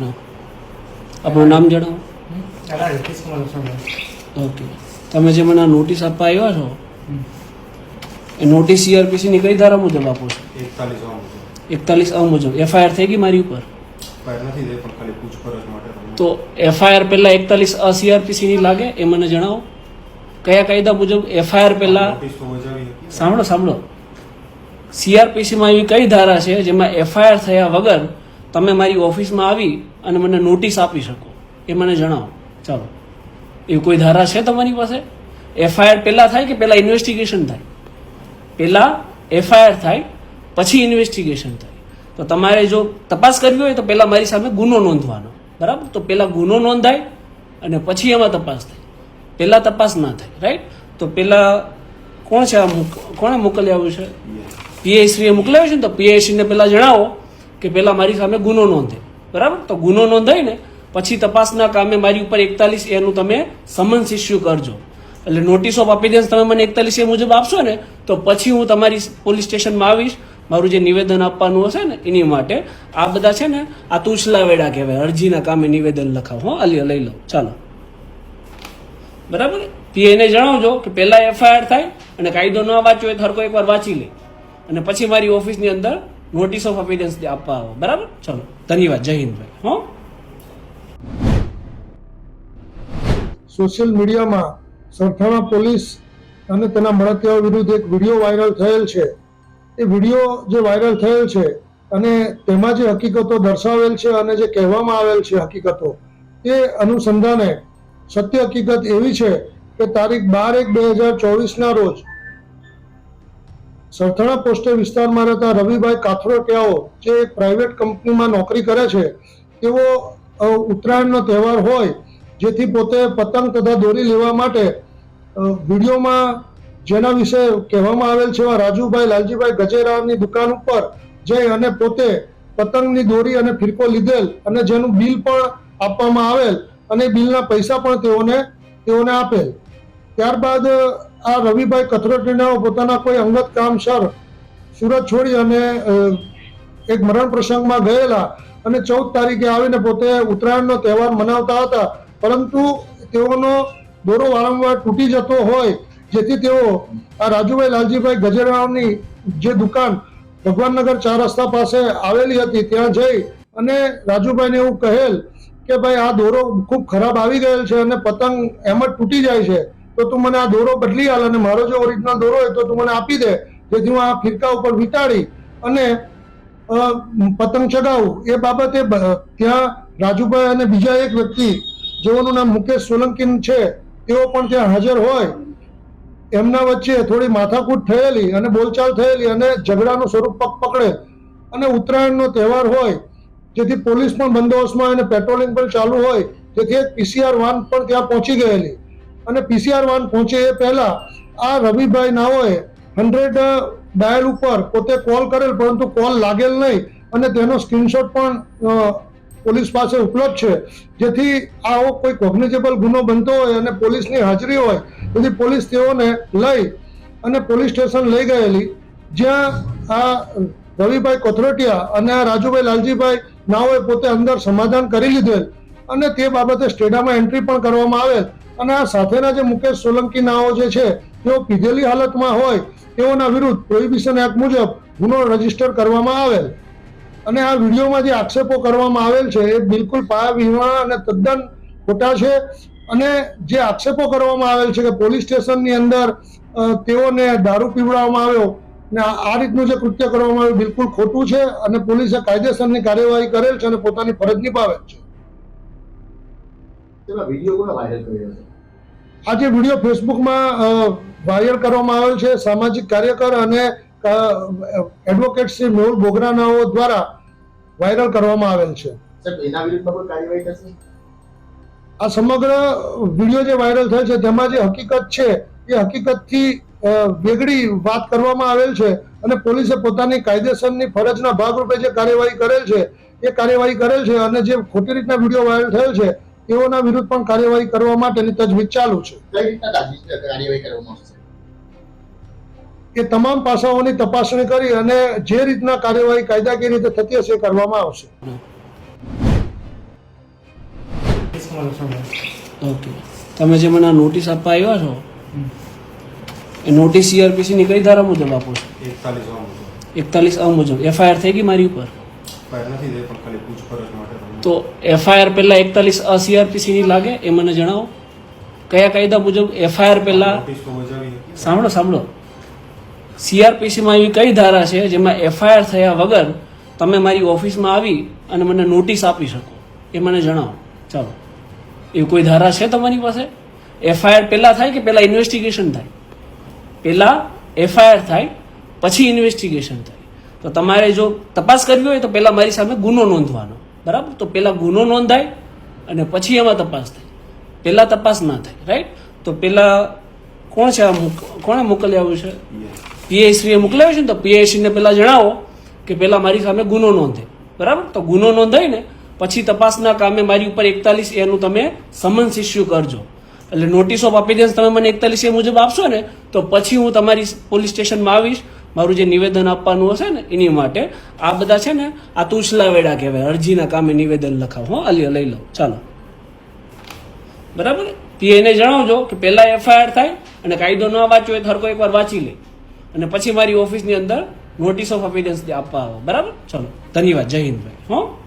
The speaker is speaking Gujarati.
હા. આપણું નામ જણાવો. ઓકે. તમે જે મને આ નોટિસ આપવા આવ્યા છો એ નોટિસ સીઆરપીસીની કઈ ધારા મુજબ આપો છો? એકતાલીસ અ મુજબ. એફઆઈઆર થઈ ગઈ મારી ઉપર? તો એફઆઈઆર પહેલાં એકતાલીસ અ સીઆરપીસીની લાગે એ મને જણાવો. કયા કાયદા મુજબ એફઆઈઆર પહેલાં સાંભળો સાંભળો. સીઆરપીસીમાં એવી કઈ ધારા છે જેમાં એફઆઈઆર થયા વગર તમે મારી ઓફિસમાં આવી અને મને નોટિસ આપી શકો. એ મને જણાવો. ચાલો. એવી કોઈ ધારા છે તમારી પાસે? એફઆઈઆર પહેલાં થાય કે પહેલાં ઇન્વેસ્ટિગેશન થાય? પહેલાં એફઆઈઆર થાય પછી ઇન્વેસ્ટિગેશન થાય. તો તમારે જો તપાસ કરવી હોય તો પહેલાં મારી સામે ગુનો નોંધવાનો. બરાબર? તો પહેલાં ગુનો નોંધાય અને પછી એમાં તપાસ થાય. પહેલાં તપાસ ના થાય રાઈટ તો પહેલાં કોણ છે આ કોણે મોકલી આવ્યું છે? પીએસસીએ મોકલાવ્યું છે ને તો પીએસસીને પહેલાં જણાવો કે પહેલાં મારી સામે ગુનો નોંધે. બરાબર? તો ગુનો નોંધાય ને પછી તપાસના કામે મારી ઉપર એકતાલીસ એનું તમે સમન્સ ઇસ્યુ કરજો. એટલે નોટિસ ઓફ અપીરિયન્સ તમે મને એકતાલીસ એ મુજબ આપશો ને, તો પછી હું તમારી પોલીસ સ્ટેશનમાં આવીશ. મારું જે નિવેદન આપવાનું હશે ને, એની માટે આ બધા છે ને, આ તુછલા વેડા કહેવાય. અરજીના કામે નિવેદન લખાવ. હો અલી લઈ લો. ચાલો. બરાબર? પીએને જણાવજો કે પહેલાં એફઆઈઆર થાય અને કાયદો ન વાંચ્યો હોય તો એકવાર વાંચી લે. અને પછી મારી ઓફિસની અંદર નોટિસ ઓફ અપીરન્સ આપવા આવો બરાબર ચલો ધન્યવાદ જય હિન્દ ભાઈ હો સોશિયલ મીડિયામાં સરથાણા પોલીસ અને તેના મળતિયાઓ વિરુદ્ધ એક વીડિયો વાયરલ થયેલ છે. એ વીડિયો જે વાયરલ થયેલ છે અને તેમાં જે હકીકતો દર્શાવેલ છે અને જે કહેવામાં આવેલ છે હકીકતો, એ અનુસંધાને સત્ય હકીકત એવી છે કે તારીખ બાર એક બે હજાર ચોવીસના રોજ સરથાણા પોસ્ટે વિસ્તારમાં રહેતા રવિભાઈ કાથરોટિયાઓ જે એક પ્રાઇવેટ કંપનીમાં નોકરી કરે છે. તેઓ ઉત્તરાયણનો તહેવાર હોય, જેથી પોતે પતંગ તથા દોરી લેવા માટે વિડીયોમાં જેના વિશે કહેવામાં આવેલ છે એવા રાજુભાઈ, લાલજીભાઈ ગજેરાની દુકાન ઉપર જઈ અને પોતે પતંગની દોરી અને ફિરકો લીધેલ અને જેનું બિલ પણ આપવામાં આવેલ અને બિલના પૈસા પણ તેઓને તેઓને આપેલ. ત્યારબાદ આ રવિભાઈ કથરોટીના પોતાના કોઈ અંગત કામસર સુરત છોડી અને એક મરણ પ્રસંગમાં ગયેલા અને ચૌદ તારીખે આવીને પોતે ઉત્તરાયણનો તહેવાર મનાવતા હતા. પરંતુ તેઓનો દોરો વારંવાર તૂટી જતો હોય, જેથી તેઓ આ રાજુભાઈ લાલજીભાઈ ગજેરાવની જે દુકાન ભગવાનનગર ચાર રસ્તા પાસે આવેલી હતી, ત્યાં જઈ અને રાજુભાઈને એવું કહેલ કે ભાઈ આ દોરો ખૂબ ખરાબ આવી ગયેલ છે અને પતંગ એમ જ તૂટી જાય છે. તો તું મને આ દોરો બદલી આલ અને મારો જે ઓરિજિનલ દોરો હોય તો તું મને આપી દે. જેથી હું આ ફિરકા ઉપર વીંટાળી અને પતંગ ચગાવું. એ બાબતે ત્યાં રાજુભાઈ અને બીજા એક વ્યક્તિ, જેઓનું નામ મુકેશ સોલંકી છે, તેઓ પણ ત્યાં હાજર હોય. એમના વચ્ચે થોડી માથાકૂટ થયેલી અને બોલચાલ થયેલી અને ઝઘડાનું સ્વરૂપ પગ પકડે. અને ઉત્તરાયણનો તહેવાર હોય, જેથી પોલીસ પણ બંદોબસ્તમાં અને પેટ્રોલિંગ પણ ચાલુ હોય જેથી એક પીસીઆર વાન પણ ત્યાં પહોંચી ગયેલી. અને પીસીઆર વાન પહોંચે એ પહેલા. આ રવિભાઈ નાઓએ હંડ્રેડ ડાયલ ઉપર પોતે કોલ કરેલ, પરંતુ કોલ લાગેલ નહીં. અને તેનો સ્ક્રીનશોટ પણ પોલીસ પાસે ઉપલબ્ધ છે. જેથી આવો કોઈ કોગ્નિઝેબલ ગુનો બનતો હોય અને પોલીસની હાજરી હોય, તેથી પોલીસ તેઓને લઈ અને પોલીસ સ્ટેશન લઈ ગયેલી. જ્યાં આ રવિભાઈ કોથરોટિયા અને આ રાજુભાઈ લાલજીભાઈ નાઓએ પોતે અંદર સમાધાન કરી લીધેલ. અને તે બાબતે સ્ટેડામાં એન્ટ્રી પણ કરવામાં આવેલ. અને આ સાથેના જે મુકેશ સોલંકી નાઓ જે છે, તેઓ પીધેલી હાલતમાં હોય, તેઓના વિરુદ્ધ પ્રોહિબિશન એક્ટ મુજબ ગુનો રજિસ્ટર કરવામાં આવેલ. અને આ વિડીયોમાં જે આક્ષેપો કરવામાં આવેલ છે, એ બિલકુલ પાયા વિહોણા અને તદ્દન ખોટા છે. અને જે આક્ષેપો કરવામાં આવેલ છે કે પોલીસ સ્ટેશનની અંદર તેઓને દારૂ પીવડાવવામાં આવ્યો ને આ રીતનું જે કૃત્ય કરવામાં આવ્યું, બિલકુલ ખોટું છે અને પોલીસે કાયદેસરની કાર્યવાહી કરેલ છે અને પોતાની ફરજ નિભાવેલ છે? આ જે વીડિયો ફેસબુકમાં વાયરલ કરવામાં આવેલ છે. સામાજિક કાર્યકર અને એડવોકેટ શ્રી મેહુલ બોગરાનાઓ દ્વારા વાયરલ કરવામાં આવેલ છે. આ સમગ્ર વીડિયો જે વાયરલ થયો છે તેમાં જે હકીકત છે એ હકીકતથી વેગળી વાત કરવામાં આવેલ છે અને પોલીસે પોતાની કાયદેસરની ફરજના ભાગરૂપે જે કાર્યવાહી કરેલ છે એ કાર્યવાહી કરેલ છે અને જે ખોટી રીતના વીડિયો વાયરલ થયેલ છે તેઓના વિરુદ્ધ પણ કાર્યવાહી કરવા માટેની તજવીજ ચાલુ છે. કઈ રીતના કાર્યવાહી કરવામાં આવશે? એ તમામ પાસાઓની તપાસણી કરી અને જે રીતના કાર્યવાહી કાયદાકીય રીતે થતી હશે એ કરવામાં આવશે. ઓકે. તમે જે મને આ નોટિસ આપવા આવ્યા છો એ નોટિસ સીઆરપીસી ની કઈ ધારા મુજબ આપો છો? એકતાલીસ આ મુજબ એકતાલીસ અ મુજબ એફઆઈઆર થઈ ગઈ મારી ઉપર? તો એફઆઈઆર પહેલા એકતાલીસ અ સીઆરપીસી ની લાગે એ મને જણાવો. કયા કાયદા મુજબ એફઆઈઆર પહેલા સાંભળો સાંભળો. સીઆરપીસીમાં એવી કઈ ધારા છે જેમાં એફઆઈઆર થયા વગર તમે મારી ઓફિસમાં આવી અને મને નોટિસ આપી શકો? એ મને જણાવો. ચાલો. એવી કોઈ ધારા છે તમારી પાસે? એફઆઈઆર પહેલાં થાય કે પહેલાં ઇન્વેસ્ટિગેશન થાય? પહેલાં એફઆઈઆર થાય પછી ઇન્વેસ્ટિગેશન થાય? તો તમારે જો તપાસ કરવી હોય તો પહેલાં મારી સામે ગુનો નોંધવાનો. બરાબર? તો પહેલાં ગુનો નોંધાય અને પછી એમાં તપાસ થાય. પહેલાં તપાસ ના થાય રાઈટ તો પહેલાં કોણ છે આ કોણે મોકલ્યા છે? પીએસસીએ મોકલાવ્યું છે ને તો પીએસસીને પહેલાં જણાવો કે પહેલાં મારી સામે ગુનો નોંધે. બરાબર? તો ગુનો નોંધાય ને પછી તપાસના કામે મારી ઉપર એકતાલીસ એનું તમે સમન્સ ઇસ્યુ કરજો. એટલે નોટિસ ઓફ અપીરન્સ તમે મને એકતાલીસ એ મુજબ આપશો ને તો પછી હું તમારી પોલીસ સ્ટેશનમાં આવીશ મારું જે નિવેદન આપવાનું હશે ને, એની માટે આ બધા છે ને, આ તુસલા વેડા કહેવાય. અરજીના કામે નિવેદન લખાવ. હો અલી લઈ લઉં ચાલો. બરાબર? પીએને જણાવજો કે પહેલાં એફઆઈઆર થાય અને કાયદો ન વાંચ્યો હોય હરકો એકવાર વાંચી લે. અને પછી મારી ઓફિસની અંદર નોટિસ ઓફ અપીરન્સ આપવા આવો. બરાબર? ચલો. ધન્યવાદ. જય હિન્દ ભાઈ. હો?